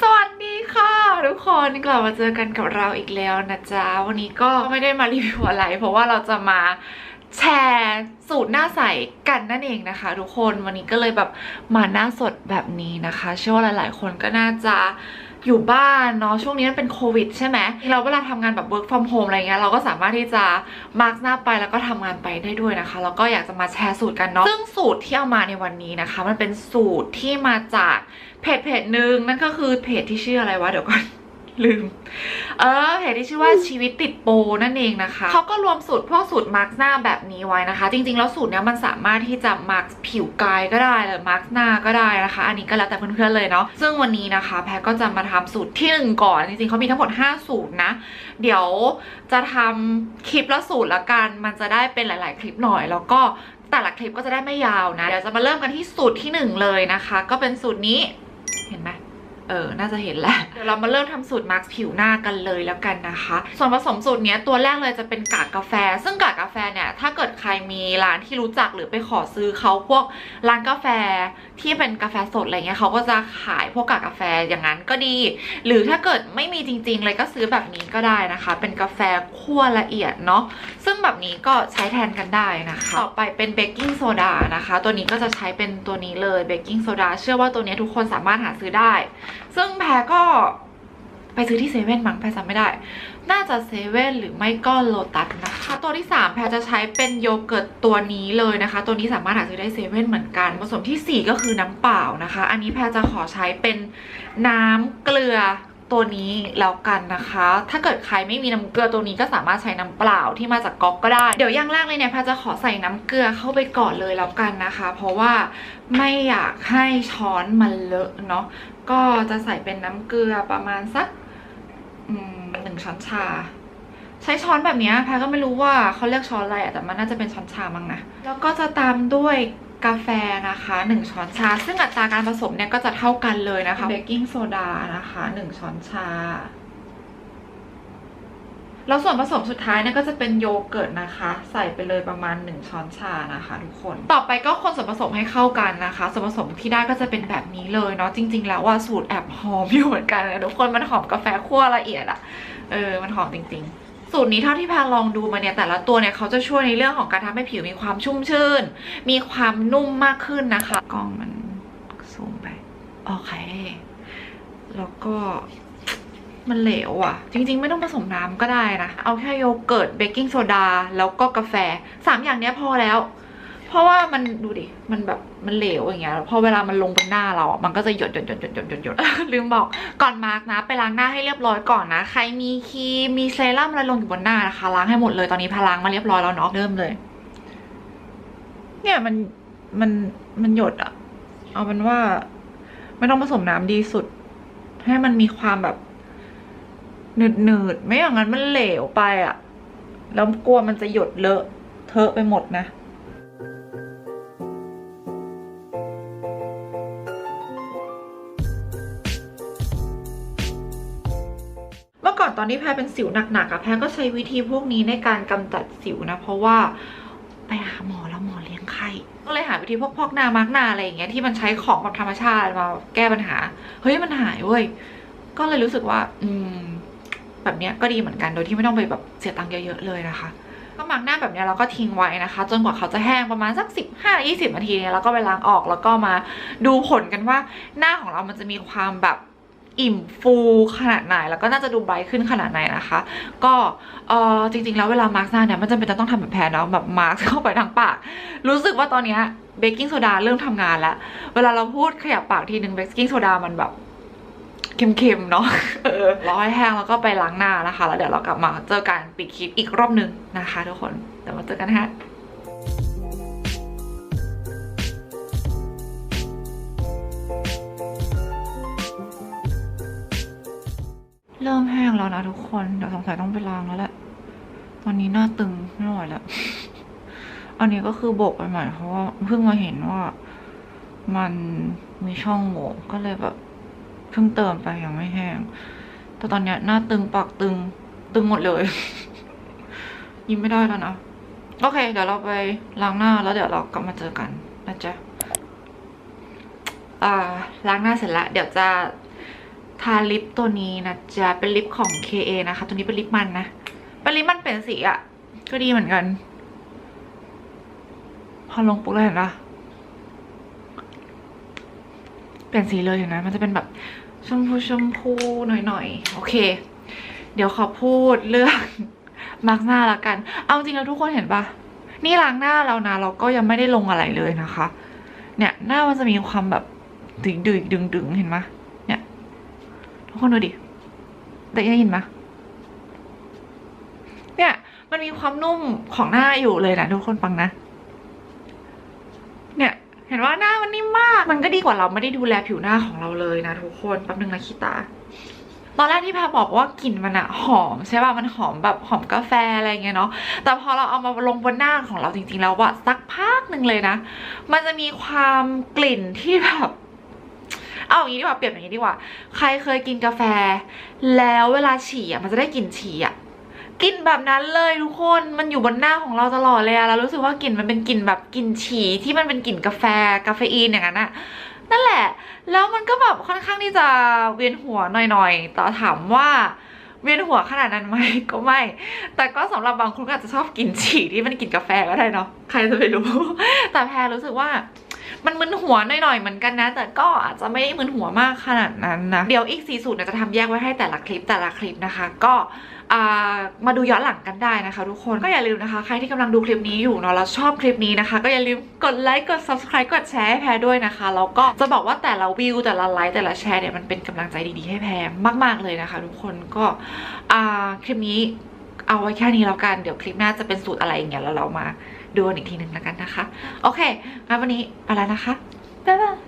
สวัสดีค่ะทุกคนกลับมาเจอกันกับเราอีกแล้วนะจ๊ะ วันนี้ก็ไม่ได้มารีวิวอะไร เพราะว่าเราจะมาแชร์สูตรหน้าใสกันนั่นเองนะคะ ทุกคนวันนี้ก็เลยแบบมาหน้าสดแบบนี้นะคะ เชื่อว่าหลาย ๆ คนก็น่าจะ อยู่บ้านเนาะช่วงนี้มันเป็นโควิดใช่ไหมเราเวลาทำงานแบบ work from home อะไรเงี้ยเราก็สามารถที่จะมาร์กหน้าไปแล้วก็ทำงานไปได้ด้วยนะคะแล้วก็อยากจะมาแชร์สูตรกันเนาะซึ่งสูตรที่เอามาในวันนี้นะคะ มันเป็นสูตรที่มาจากเพจเพจหนึ่งนั่นก็คือเพจที่ชื่ออะไรวะเดี๋ยวก่อน ลืม เออเพจที่ชื่อว่าชีวิตติดโปรนั่นเองนะคะ เขาก็รวมสูตรพวกสูตรมาร์กหน้าแบบนี้ไว้นะคะ จริง ๆ แล้วสูตรเนี้ยมันสามารถที่จะมาร์กผิวกายก็ได้หรือมาร์กหน้าก็ได้นะคะ อันนี้ก็แล้วแต่เพื่อนๆเลยเนาะ ซึ่งวันนี้นะคะ แพรก็จะมาทำสูตรที่หนึ่งก่อน จริงๆเขามีทั้งหมด 5 สูตรนะ เดี๋ยวจะทำคลิปละสูตรละกัน มันจะได้เป็นหลาย ๆ คลิปหน่อย แล้วก็แต่ละคลิปก็จะได้ไม่ยาวนะ เดี๋ยวจะมาเริ่มกันที่สูตรที่หนึ่งเลยนะคะ ก็เป็นสูตรนี้เห็นไหม เออ น่าจะเห็นแหละ เดี๋ยวเรามาเริ่มทำสูตรมาร์กผิวหน้ากันเลยแล้วกันนะคะ ส่วนผสมสูตรเนี้ยตัวแรกเลยจะเป็นกากกาแฟ ซึ่งกากกาแฟเนี่ย ถ้าเกิดใครมีร้านที่รู้จักหรือไปขอซื้อเขาพวกร้านกาแฟ ที่เป็นกาแฟสดอะไรเงี้ยเขาก็จะขายพวกกากกาแฟอย่างนั้นก็ดี หรือถ้าเกิดไม่มีจริงๆเลยก็ซื้อแบบนี้ก็ได้นะคะ เป็นกาแฟคั่วละเอียดเนาะซึ่งแบบนี้ก็ใช้แทนกันได้นะคะต่อไปเป็นเบกกิ้งโซดานะคะ ตัวนี้ก็จะใช้เป็นตัวนี้เลยเบกกิ้งโซดาเชื่อว่าตัวนี้ทุกคนสามารถหาซื้อได้ ซึ่งแพรก็ ไปซื้อที่เซเว่นมั้งแพรจำไม่ได้ น่าจะเซเว่นหรือไม่ก็โลตัสนะคะตัวที่ 3 แพรจะใช้เป็นโยเกิร์ตตัวนี้เลยนะคะ ตัวนี้สามารถหาซื้อได้เซเว่นเหมือนกัน ผสมทีสี่ 4 ก็คือน้ำเปล่านะคะ อันนี้แพรจะขอใช้เป็นน้ำเกลือตัวนี้แล้วกันนะคะ ถ้าเกิดใครไม่มีน้ำเกลือตัวนี้ก็สามารถใช้น้ำเปล่าที่มาจากก๊อกก็ได้ เดี๋ยวอย่างแรกเลยเนี่ยแพรจะขอใส่น้ำเกลือเข้าไปก่อนเลยแล้วกันนะคะ เพราะว่าไม่อยากให้ช้อนมันเลอะเนาะ ก็จะใส่เป็นน้ำเกลือประมาณสัก หนึ่งช้อนชา ใช้ช้อนแบบเนี้ยแพรก็ไม่รู้ว่าเขาเรียกช้อนอะไรอะแต่มันน่าจะเป็นช้อนชามั้งนะ แล้วก็จะตามด้วยกาแฟนะคะหนึ่งช้อนชา ซึ่งอัตราการผสมเนี่ยก็จะเท่ากันเลยนะคะเบกกิ้งโซดานะคะหนึ่งช้อนชา แล้วส่วนผสมสุดท้ายเนี่ยก็จะเป็นโยเกิร์ตนะคะ ใส่ไปเลยประมาณ 1 ช้อนชานะคะ ทุกคน ต่อไปก็คนส่วนผสมให้เข้ากันนะคะ ส่วนผสมที่ได้ก็จะเป็นแบบนี้เลยเนาะจริง ๆ แล้วว่าสูตรแอบหอมอยู่เหมือนกันนะทุกคนมันหอมกาแฟคั่วละเอียดอะเออมันหอมจริง ๆสูตรนี้เท่าที่พรลองดูมาเนี่ยแต่ละตัวเนี่ยเขาจะช่วยในเรื่องของการทำให้ผิวมีความชุ่มชื่น มีความนุ่มมากขึ้นนะคะ กล้องมันซูมไป โอเค แล้วก็ มันเหลวอะ จริง ๆ ไม่ต้องผสมน้ำก็ได้นะ เอาแค่โยเกิร์ตเบกกิ้งโซดาแล้วก็กาแฟสามอย่างเนี้ยพอแล้ว เพราะว่ามันดูดิ มันแบบมันเหลวอย่างเงี้ย พอเวลามันลงบนหน้าเราอะมันก็จะหยดหยดหยดหยดหยดหยดหยดลืมบอกก่อนมาร์กนะ ไปล้างหน้าให้เรียบร้อยก่อนนะ ใครมีครีมมีเซรั่มอะไรลงอยู่บนหน้านะคะล้างให้หมดเลยตอนนี้พาล้างมาเรียบร้อยแล้วเนาะเริ่มเลย เนี่ยมันมันมันหยดอะเอาเป็นว่า ไม่ต้องผสมน้ำดีสุด ให้มันมีความแบบ หนืดหนืดไม่อย่างนั้นมันเหลวไปอะแล้วกลัวมันจะหยดเลอะเทอะไปหมดนะเมื่อก่อนตอนที่แพ้เป็นสิวหนักๆอะแพ้ก็ใช้วิธีพวกนี้ในการกำจัดสิวนะ เพราะว่าไปหาหมอแล้วหมอเลี้ยงไข้ก็เลยหาวิธีพวกพอกหน้ามาร์กหน้าอะไรอย่างเงี้ยที่มันใช้ของแบบธรรมชาติมาแก้ปัญหา เฮ้ยมันหายเว้ยก็เลยรู้สึกว่า อืม แบบนี้ก็ดีเหมือนกันโดยที่ไม่ต้องไปแบบเสียตังค์เยอะๆเลยนะคะก็มาร์กหน้าแบบนี้เราก็ทิ้งไว้นะคะ จนกว่าเขาจะแห้งประมาณสัก 15-20 นาทีเนี่ยแล้วก็ไปล้างออกแล้วก็มาดูผลกันว่าหน้าของเรามันจะมีความแบบอิ่มฟูขนาดไหนแล้วก็น่าจะดูไบรท์ขึ้นขนาดไหนนะคะ ก็เออจริงๆแล้วเวลามาร์กหน้าเนี่ยมันจำเป็นจะต้องทำแบบแพนเนาะแบบมาร์กเข้าไปทางปาก รู้สึกว่าตอนเนี้ยเบกกิ้งโซดาเริ่มทำงานแล้ว เวลาเราพูดขยับปากทีนึงเบกกิ้งโซดามันแบบ เค็มๆเนาะเออรอให้แห้งแล้วก็ไปล้างหน้านะคะ แล้วเดี๋ยวเรากลับมาเจอกันปิดคลิปอีกรอบหนึงนะคะทุกคนเดี๋ยวมาเจอกันนะฮะเริ่มแห้งแล้วนะทุกคน เดี๋ยวสงสัยต้องไปล้างแล้วแหละ ตอนนี้หน้าตึงไม่ไหวแล้ว อันนี้ก็คือโบกไปใหม่เพราะว่าเพิ่งมาเห็นว่ามันมีช่องโหว่ก็เลยแบบ เพิ่งเติมไปยังไม่แห้ง แต่ตอนเนี้ยหน้าตึงปากตึง ตึงหมดเลย ยิ้มไม่ได้แล้วนะ โอเค เดี๋ยวเราไปล้างหน้าแล้วเดี๋ยวเรากลับมาเจอกันนะจ๊ะอ่าล้างหน้าเสร็จแล้วเดี๋ยวจะทาลิปตัวนี้นะจ๊ะเป็นลิปของ KA นะคะ ตัวนี้เป็นลิปมันนะ เป็นลิปมันเปลี่ยนสีอะ่ะ ก็ดีเหมือนกัน พอลงปุ๊บเลยเห็นปะ เปลี่ยนสีเลยเห็นไหมมันจะเป็นแบบชมพูชมพูหน่อยๆ โอเค เดี๋ยวขอพูดเรื่องมาร์กหน้าละกัน เอาจริงแล้วทุกคนเห็นปะนี่ล้างหน้าแล้วนะ เราก็ยังไม่ได้ลงอะไรเลยนะคะ เนี่ยหน้ามันจะมีความแบบดึงดึงดึงดึงเห็นไหมเนี่ย ทุกคนดูดิ ได้ยินไหมเนี่ย มันมีความนุ่มของหน้าอยู่เลยนะทุกคนฟังนะ เนี่ย เห็นว่าหน้า นิ่มมาก มันก็ดีกว่าเราไม่ได้ดูแลผิวหน้าของเราเลยนะทุกคนแป๊บนึงนะคิตาตอนแรกที่พรบอกว่ากลิ่นมันอะหอมใช่ป่ะมันหอมแบบหอมกาแฟอะไรเงี้ยเนาะแต่พอเราเอามาลงบนหน้าของเราจริง ๆ แล้วว่าสักพักหนึ่งเลยนะ มันจะมีความกลิ่นที่แบบเอาอย่างนี้ดีกว่าเปรียบอย่างนี้ดีกว่า ใครเคยกินกาแฟ แล้วเวลาฉี่อะมันจะได้กลิ่นฉี่อะ กลิ่นแบบนั้นเลยทุกคนมันอยู่บนหน้าของเราตลอดเลยอะเรารู้สึกว่ากลิ่นมันเป็นกลิ่นแบบกลิ่นฉี่ที่มันเป็นกลิ่นกาแฟกาเฟอีนอย่างนั้นอะนั่นแหละ แล้วมันก็แบบค่อนข้างที่จะเวียนหัวหน่อยๆ ต่อถามว่าเวียนหัวขนาดนั้นไหมก็ไม่ แต่ก็สำหรับบางคนก็อาจจะชอบกลิ่นฉี่ที่มันกลิ่นกาแฟก็ได้เนาะใครจะไปรู้ แต่แพรรู้สึกว่า มันมึนหัวหน่อยๆเหมือนกันนะ แต่ก็อาจจะไม่ได้มึนหัวมากขนาดนั้นนะ เดี๋ยวอีกสีสูตรจะทำแยกไว้ให้แต่ละคลิปแต่ละคลิปนะคะ ก็มาดูย้อนหลังกันได้นะคะ ทุกคนก็อย่าลืมนะคะ ใครที่กำลังดูคลิปนี้อยู่เนาะแล้วชอบคลิปนี้นะคะ ก็อย่าลืมกดไลค์กด subscribe กดแชร์ให้แพรด้วยนะคะแล้วก็จะบอกว่าแต่ละวิวแต่ละไลค์แต่ละแชร์เนี่ยมันเป็นกำลังใจดีๆให้แพรมาก ๆเลยนะคะ ทุกคนก็คลิปนี้เอาไว้แค่นี้แล้วกัน เดี๋ยวคลิปหน้าจะเป็นสูตรอะไรอย่างเงี้ยแล้วเรามา ดูกันอีกทีหนึ่งแล้วกันนะคะ โอเคงั้นวันนี้ไปแล้วนะคะบ๊ายบาย